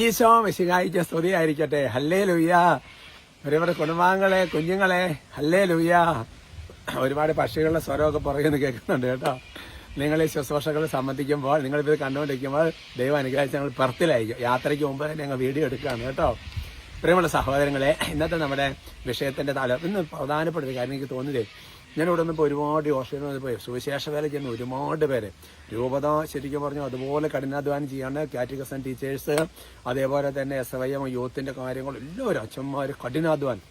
ഈശോ മിശികായിക്ക് സ്തുതിയായിരിക്കട്ടെ. ഹല്ലേ ലുയ്യ ഒരുപാട് കുടുംബാംഗങ്ങളെ കുഞ്ഞുങ്ങളെ ഹല്ലേ ലുയ്യ ഒരുപാട് പക്ഷികളുടെ സ്വരമൊക്കെ പുറകെ കേൾക്കുന്നുണ്ട് കേട്ടോ. നിങ്ങൾ ഈ ശുശ്രൂഷകൾ സംബന്ധിക്കുമ്പോൾ നിങ്ങളിത് കണ്ടുകൊണ്ടിരിക്കുമ്പോൾ ദൈവം അനുഗ്രഹിച്ച് ഞങ്ങൾ പെർത്തിലായിരിക്കും യാത്രയ്ക്ക് മുമ്പ് ഞങ്ങൾ വീഡിയോ എടുക്കുകയാണ് കേട്ടോ. പ്രിയമുള്ള സഹോദരങ്ങളെ ഇന്നത്തെ നമ്മുടെ വിഷയത്തിന്റെ തല ഇന്ന് പ്രധാനപ്പെട്ട ഒരു കാര്യം എനിക്ക് തോന്നിയതേ ഞാൻ ഇവിടെ നിന്നിപ്പോൾ ഒരുപാട് ഓസ്ട്രേലിയ പോയി സുവിശേഷ വേല ചെയ്യുന്ന ഒരുപാട് പേര്. രൂപത ശരിക്കും പറഞ്ഞു അതുപോലെ കഠിനാധ്വാനം ചെയ്യാണ്. കാറ്റഗസൻ ടീച്ചേഴ്സ് അതേപോലെ തന്നെ എസ് ഐ എം യൂത്തിന്റെ കാര്യങ്ങൾ എല്ലാവരും അച്ഛന്മാർ കഠിനാധ്വാനം.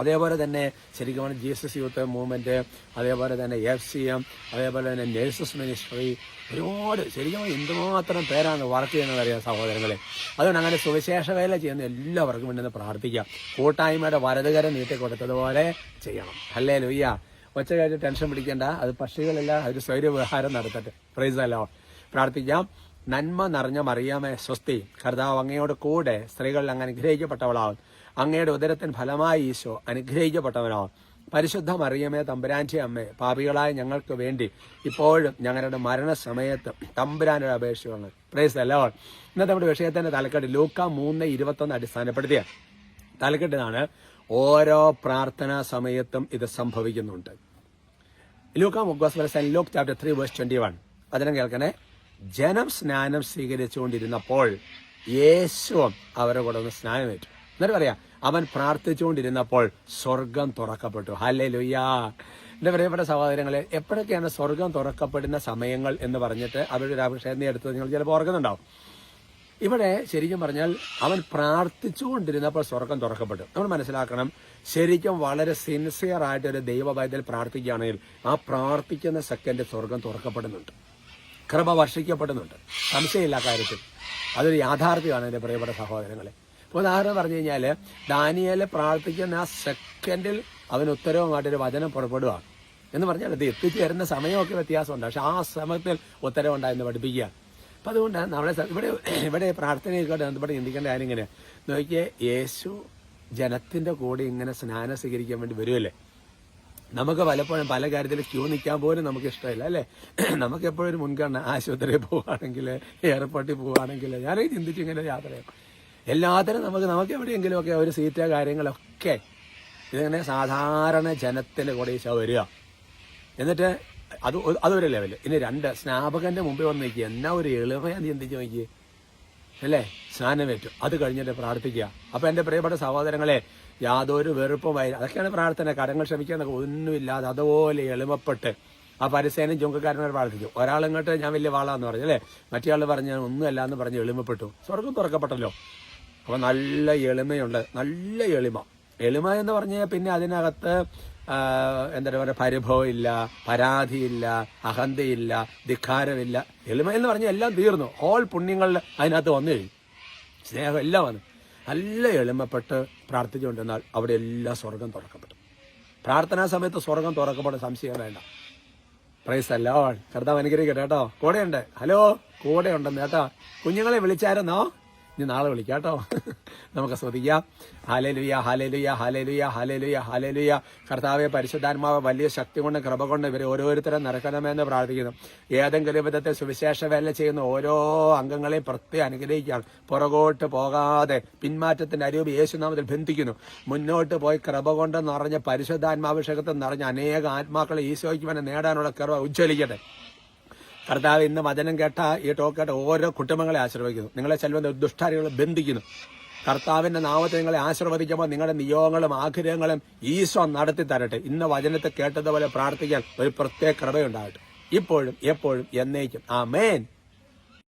അതേപോലെ തന്നെ ശരിക്കും പറഞ്ഞാൽ ജീസസ് യൂത്ത് മൂവ്മെന്റ് അതേപോലെ തന്നെ എഫ് സി എം അതേപോലെ തന്നെ നേഴ്സസ് മിനിസ്ട്രി ഒരുപാട് ശരിക്കും എന്തുമാത്രം പേരാണ് വർക്ക് ചെയ്യുന്നത് അറിയാം സഹോദരങ്ങളെ. അതുകൊണ്ട് അങ്ങനെ സുവിശേഷ വേല ചെയ്യുന്ന എല്ലാവർക്കും വേണ്ടി പ്രാർത്ഥിക്കാം. കൂട്ടായ്മയുടെ വലതുകരം നീട്ടിക്കൊടുത്തതുപോലെ ചെയ്യണം. അല്ലേ ലുയ്യ ഒച്ച കാര്യം ടെൻഷൻ പിടിക്കേണ്ട. അത് പക്ഷികളെല്ലാം ഒരു സ്വൈര്യ വ്യവഹാരം നടത്തട്ടെ. പ്രൈസ് അല്ലോ പ്രാർത്ഥിക്കാം. നന്മ നിറഞ്ഞ മറിയാമേ സ്വസ്തി. കർത്താവ് അങ്ങയോട് കൂടെ സ്ത്രീകളിൽ അങ്ങ് അനുഗ്രഹിക്കപ്പെട്ടവളാവും. അങ്ങയുടെ ഉദരത്തിന് ഫലമായി ഈശോ അനുഗ്രഹിക്കപ്പെട്ടവനാവും. പരിശുദ്ധ മറിയമേ തമ്പുരാന്റെ അമ്മേ പാപികളായ ഞങ്ങൾക്ക് വേണ്ടി ഇപ്പോഴും ഞങ്ങളുടെ മരണസമയത്ത് തമ്പുരാനൊരു അപേക്ഷയാണ് പ്രൈസ് അല്ലോ ഇന്നത്തെ നമ്മുടെ വിഷയത്തിന്റെ തലക്കെട്ട് ലൂക്ക മൂന്ന് ഇരുപത്തൊന്ന് അടിസ്ഥാനപ്പെടുത്തിയ തലക്കെട്ടിനാണ് ഓരോ പ്രാർത്ഥനാ സമയത്തും ഇത് സംഭവിക്കുന്നുണ്ട്. ലൂക്ക മുഗ്വാസ് Luke chapter three verse twenty one വചനം കേൾക്കണേ. ജനം സ്നാനം സ്വീകരിച്ചുകൊണ്ടിരുന്നപ്പോൾ യേശുവും അവരെ കൂടെ ഒന്ന് സ്നാനമേറ്റു എന്നിട്ട് പറയാ അവൻ പ്രാർത്ഥിച്ചുകൊണ്ടിരുന്നപ്പോൾ സ്വർഗം തുറക്കപ്പെട്ടു. ഹല്ലേ ലുയ്യാ എന്റെ പ്രിയപ്പെട്ട സഹോദരങ്ങളെ എപ്പോഴൊക്കെയാണ് സ്വർഗം തുറക്കപ്പെടുന്ന സമയങ്ങൾ എന്ന് പറഞ്ഞിട്ട് അവരുടെ അഭിഷേകം എടുത്തത് നിങ്ങൾ ചിലപ്പോൾ ഓർക്കുന്നുണ്ടാവും. ഇവിടെ ശരിക്കും പറഞ്ഞാൽ അവൻ പ്രാർത്ഥിച്ചുകൊണ്ടിരുന്നപ്പോൾ സ്വർഗം തുറക്കപ്പെട്ടു. നമ്മൾ മനസ്സിലാക്കണം ശരിക്കും വളരെ സിൻസിയർ ആയിട്ട് ഒരു ദൈവഭയത്തിൽ പ്രാർത്ഥിക്കുകയാണെങ്കിൽ ആ പ്രാർത്ഥിക്കുന്ന സെക്കൻഡ് സ്വർഗം തുറക്കപ്പെടുന്നുണ്ട്. കൃപ വർഷിക്കപ്പെടുന്നുണ്ട്. സംശയമില്ല കാര്യത്തിൽ. അതൊരു യാഥാർത്ഥ്യമാണ് എന്റെ പ്രിയപ്പെട്ട സഹോദരങ്ങളെ. ഉദാഹരണം പറഞ്ഞു കഴിഞ്ഞാൽ ദാനിയേലെ പ്രാർത്ഥിക്കുന്ന ആ സെക്കൻഡിൽ അവന് ഉത്തരവുമായിട്ടൊരു വചനം പുറപ്പെടുക എന്ന് പറഞ്ഞാൽ ഇത് എത്തിച്ചേരുന്ന സമയമൊക്കെ വ്യത്യാസമുണ്ട്. പക്ഷെ ആ സമയത്തിൽ ഉത്തരവുണ്ടായെന്ന് പഠിപ്പിക്കുക അപ്പം അതുകൊണ്ട് നമ്മളെ ഇവിടെ ഇവിടെ പ്രാർത്ഥനയൊക്കെ ബന്ധപ്പെട്ട് ചിന്തിക്കേണ്ട കാര്യം ഇങ്ങനെ. നോക്കിയേ യേശു ജനത്തിന്റെ കൂടെ ഇങ്ങനെ സ്നാനം സ്വീകരിക്കാൻ വേണ്ടി വരുമല്ലേ നമുക്ക് പലപ്പോഴും പല കാര്യത്തിൽ ക്യൂ നിൽക്കാൻ പോലും നമുക്ക് ഇഷ്ടമില്ല അല്ലേ? നമുക്ക് എപ്പോഴും ഒരു മുൻഗണന. ആശുപത്രിയിൽ പോവുകയാണെങ്കിൽ എയർപോർട്ടിൽ പോവുകയാണെങ്കിൽ ഞാനീ ചിന്തിച്ചു ഇങ്ങനെ യാത്ര എല്ലാത്തിനും നമുക്ക് നമുക്ക് എവിടെയെങ്കിലുമൊക്കെ ഒരു സീറ്റ് കാര്യങ്ങളൊക്കെ ഇതിങ്ങനെ സാധാരണ ജനത്തിന്റെ കൂടെ ഈശോ വരിക. എന്നിട്ട് അത് അതൊരു ലെവൽ ഇനി രണ്ട് സ്നാപകന്റെ മുമ്പിൽ വന്ന് നിൽക്കുക എന്നാ ഒരു എളിമയാന്ന് ചിന്തിച്ച് നോക്കിയേ അല്ലേ? സ്നാനമേറ്റു അത് കഴിഞ്ഞിട്ട് പ്രാർത്ഥിക്കുക. അപ്പൊ എന്റെ പ്രിയപ്പെട്ട സഹോദരങ്ങളെ യാതൊരു വെറുപ്പും വൈ അതൊക്കെയാണ് പ്രാർത്ഥന. കടങ്ങൾ ക്ഷമിക്കാന്നൊക്കെ ഒന്നുമില്ലാതെ അതുപോലെ എളിമപ്പെട്ട് ആ പരിസേനും ചുങ്കക്കാരനോട് പ്രാർത്ഥിച്ചു. ഒരാളിങ്ങോട്ട് ഞാൻ വലിയ വാളാന്ന് പറഞ്ഞു അല്ലേ? മറ്റേ ആൾ പറഞ്ഞ് ഞാൻ ഒന്നുമല്ല എന്ന് പറഞ്ഞ് എളിമപ്പെട്ടു. സ്വർഗം തുറക്കപ്പെട്ടല്ലോ. അപ്പൊ നല്ല എളിമയുണ്ട്. നല്ല എളിമ. എളിമ എന്ന് പറഞ്ഞാൽ പിന്നെ അതിനകത്ത് എന്താ പറയുക പരിഭവം ഇല്ല പരാതിയില്ല അഹന്തയില്ല ധിക്കാരമില്ല. എളിമ എന്ന് പറഞ്ഞാൽ എല്ലാം തീർന്നു. ഹോൾ പുണ്യങ്ങളിൽ അതിനകത്ത് വന്നു കഴിഞ്ഞു. സ്നേഹം എല്ലാം വന്നു. നല്ല എളിമപ്പെട്ട് പ്രാർത്ഥിച്ചുകൊണ്ടിരുന്നാൽ അവിടെ എല്ലാ സ്വർഗം തുറക്കപ്പെട്ടു പ്രാർത്ഥനാ സമയത്ത് സ്വർഗം തുറക്കപ്പെടും. സംശയം വേണ്ട. പ്രൈസ് അല്ലോ കർത്താവ് അനുഗ്രഹിക്കട്ടെ കേട്ടോ. കൂടെയുണ്ട്. ഹലോ കൂടെ ഉണ്ടെന്ന് കേട്ടോ. കുഞ്ഞുങ്ങളെ വിളിച്ചായിരുന്നോ? ഇനി നാളെ വിളിക്കാം കേട്ടോ. നമുക്ക് ശ്രദ്ധിക്കാം. Hallelujah hallelujah hallelujah hallelujah hallelujah കർത്താവെ പരിശുദ്ധാത്മാവ് വലിയ ശക്തി കൊണ്ട് കൃപ കൊണ്ട് ഇവരെ ഓരോരുത്തരും നിറക്കണമെന്ന് പ്രാർത്ഥിക്കുന്നു. ഏതെങ്കിലും വിധത്തെ സുവിശേഷ വേല ചെയ്യുന്ന ഓരോ അംഗങ്ങളെയും പ്രത്യേകം അനുഗ്രഹിക്കുകയാണ് പുറകോട്ട് പോകാതെ പിന്മാറ്റത്തിന്റെ അരൂപ് യേശുനാമത്തിൽ ബന്ധിക്കുന്നു. മുന്നോട്ട് പോയി കൃപ കൊണ്ട് നിറഞ്ഞ പരിശുദ്ധാത്മാഭിഷേകത്തിൽ നിറഞ്ഞ അനേക ആത്മാക്കളെ ഈശോയ്ക്ക് വേണ്ടി നേടാനുള്ള കൃപ ഉജ്ജ്വലിക്കട്ടെ. കർത്താവ് ഇന്ന് വചനം കേട്ട ഈ ടോക്ക് കേട്ട ഓരോ കുടുംബങ്ങളെ ആശീർവദിക്കുന്നു. നിങ്ങളെ ചെലവ് ദുഷ്ടാരികളെ ബന്ധിക്കുന്നു. കർത്താവിന്റെ നാമത്തെ നിങ്ങളെ ആശീർവദിക്കുമ്പോൾ നിങ്ങളുടെ നിയോഗങ്ങളും ആഗ്രഹങ്ങളും ഈശോ നടത്തി തരട്ടെ. ഇന്ന് വചനത്തെ കേട്ടതുപോലെ പ്രാർത്ഥിക്കാൻ ഒരു പ്രത്യേക കൃപയുണ്ടാകട്ടെ. ഇപ്പോഴും എപ്പോഴും എന്നേക്കും. ആ മേൻ